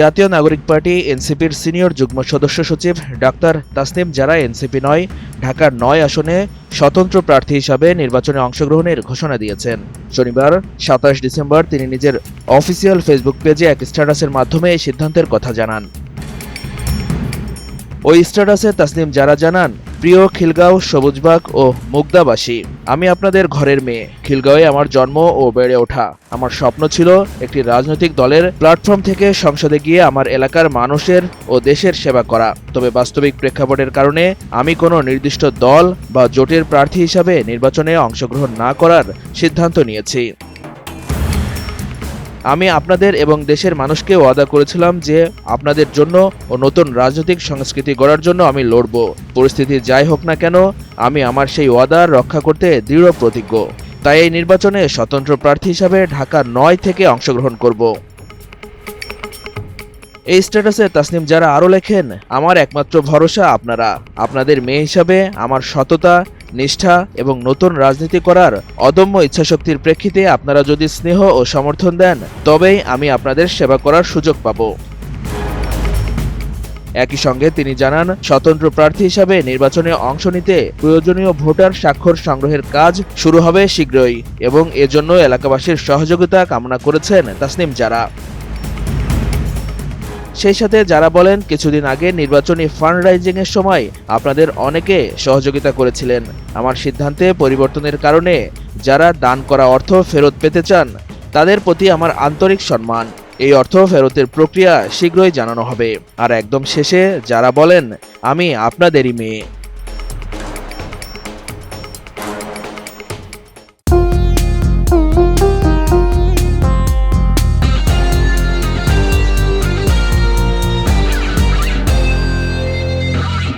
জাতীয় নাগরিক পার্টি এনসিপির সিনিয়র যুগ্ম সদস্য সচিব ডাক্তার তাসনিম যারা এনসিপি নয়, ঢাকার নয় আসনে স্বতন্ত্র প্রার্থী হিসাবে নির্বাচনে অংশগ্রহণের ঘোষণা দিয়েছেন। শনিবার, সাতাশ ডিসেম্বর, তিনি নিজের অফিসিয়াল ফেসবুক পেজে এক স্ট্যাটাসের মাধ্যমে এই সিদ্ধান্তের কথা জানান। ওই স্ট্যাটাসে তাসনিম যারা জানান প্রিয় খিলগাঁও সবুজবাগ ও মুগদাবাসী, আমি আপনাদের ঘরের মেয়ে। খিলগাঁওয়ে আমার জন্ম ও বেড়ে ওঠা। আমার স্বপ্ন ছিল একটি রাজনৈতিক দলের প্ল্যাটফর্ম থেকে সংসদে গিয়ে আমার এলাকার মানুষের ও দেশের সেবা করা। তবে বাস্তবিক প্রেক্ষাপটের কারণে আমি কোনো নির্দিষ্ট দল বা জোটের প্রার্থী হিসাবে নির্বাচনে অংশগ্রহণ না করার সিদ্ধান্ত নিয়েছি। আমি আপনাদের এবং দেশের মানুষকে ওয়াদা করেছিলাম যে আপনাদের জন্য ও নতুন রাজনৈতিক সংস্কৃতি গড়ার জন্য আমি লড়ব। পরিস্থিতি যাই হোক না কেন, আমি আমার সেই ওয়াদা রক্ষা করতে দৃঢ় প্রতিজ্ঞ। তাই এই নির্বাচনে স্বতন্ত্র প্রার্থী হিসাবে ঢাকা নয় থেকে অংশগ্রহণ করব। এই স্ট্যাটাসে তাসনিম যারা আরও লেখেন, আমার একমাত্র ভরসা আপনারা। আপনাদের মেয়ে হিসাবে আমার সততা নিষ্ঠা এবং নতুন রাজনীতি করার অদম্য ইচ্ছাশক্তির প্রেক্ষিতে আপনারা যদি স্নেহ ও সমর্থন দেন, তবেই আমি আপনাদের সেবা করার সুযোগ পাব। একই সঙ্গে তিনি জানান, স্বতন্ত্র প্রার্থী হিসাবে নির্বাচনে অংশ নিতে প্রয়োজনীয় ভোটার স্বাক্ষর সংগ্রহের কাজ শুরু হবে শীঘ্রই এবং এজন্য এলাকাবাসীর সহযোগিতা কামনা করেছেন তাসনিম যারা সেই সাথে যারা বলেন কিছুদিন আগে নির্বাচনী ফান্ড রাইজিংয়ের সময় আপনাদের অনেকে সহযোগিতা করেছিলেন। আমার সিদ্ধান্তে পরিবর্তনের কারণে যারা দান করা অর্থ ফেরত পেতে চান, তাদের প্রতি আমার আন্তরিক সম্মান। এই অর্থ ফেরতের প্রক্রিয়া শীঘ্রই জানানো হবে। আর একদম শেষে যারা বলেন, আমি আপনাদেরই মেয়ে।